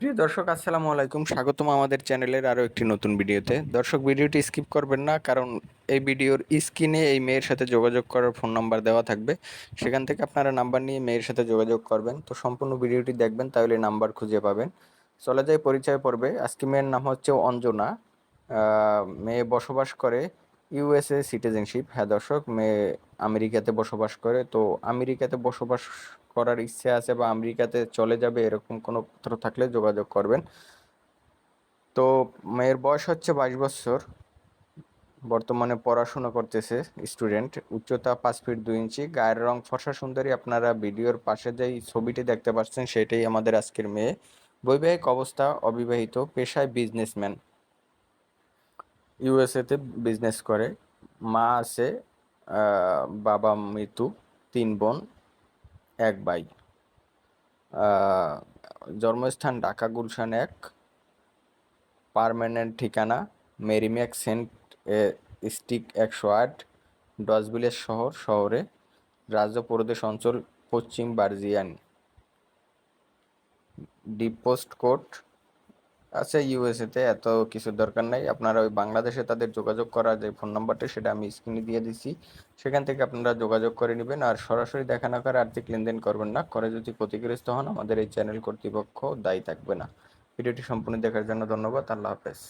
প্রিয় দর্শক, আসসালামু আলাইকুম। স্বাগতম আমাদের চ্যানেলের আরও একটি নতুন ভিডিওতে। দর্শক, ভিডিওটি স্কিপ করবেন না, কারণ এই ভিডিওর স্ক্রিনে এই মেয়ের সাথে যোগাযোগ করার ফোন নাম্বার দেওয়া থাকবে। সেখান থেকে আপনারা নাম্বার নিয়ে মেয়ের সাথে যোগাযোগ করবেন। তো সম্পূর্ণ ভিডিওটি দেখবেন, তাহলে নাম্বার খুঁজে পাবেন। চলে যায় পরিচয় পর্বে। আজকে মেয়ের নাম হচ্ছে অঞ্জনা। মেয়ে বসবাস করে ইউএসএ সিটিজেনশিপ হ্যাঁ দর্শক মেয়ে আমেরিকাতে বসবাস করে। তো আমেরিকাতে বসবাস করার ইচ্ছে আছে বা আমেরিকাতে চলে যাবে এরকম কোনো পাত্র থাকলে যোগাযোগ করবেন। তো মেয়ের বয়স হচ্ছে বাইশ বছর। বর্তমানে পড়াশোনা করতেছে স্টুডেন্ট। উচ্চতা পাঁচ ফিট দুই ইঞ্চি। গায়ের রং ফর্সা সুন্দরী। আপনারা ভিডিওর পাশে যেই ছবিটি দেখতে পাচ্ছেন, সেটাই আমাদের আজকের মেয়ে। বৈবাহিক অবস্থা অবিবাহিত। পেশায় বিজনেসম্যান ইউএসএতে বিজনেস করে। মা আছে বাবা মৃত্যু, তিন বোন, এক ভাই। জন্মস্থান ঢাকা গুলশান এক। পার্মানেন্ট ঠিকানা মেরিম্যাক সেন্ট স্টিক একশো আট, ডসবিলের শহর, শহরে। রাজ্য প্রদেশ অঞ্চল পশ্চিম বার্জিয়ান। ডিপ পোস্ট ইউএসএ ইউএসএতে এত কিছু দরকার নাই। আপনারা ওই বাংলাদেশে তাদের যোগাযোগ করা যে ফোন নাম্বারটা সেটা আমি স্ক্রিনে দিয়ে দিচ্ছি সেখান থেকে আপনারা যোগাযোগ করে নেবেন। আর সরাসরি দেখা না করে আর্থিক লেনদেন করবেন না। করে যদি ক্ষতিগ্রস্ত হন, আমাদের এই চ্যানেল কর্তৃপক্ষ দায়ী থাকবে না। ভিডিওটি সম্পূর্ণ দেখার জন্য ধন্যবাদ। আল্লাহ হাফেজ।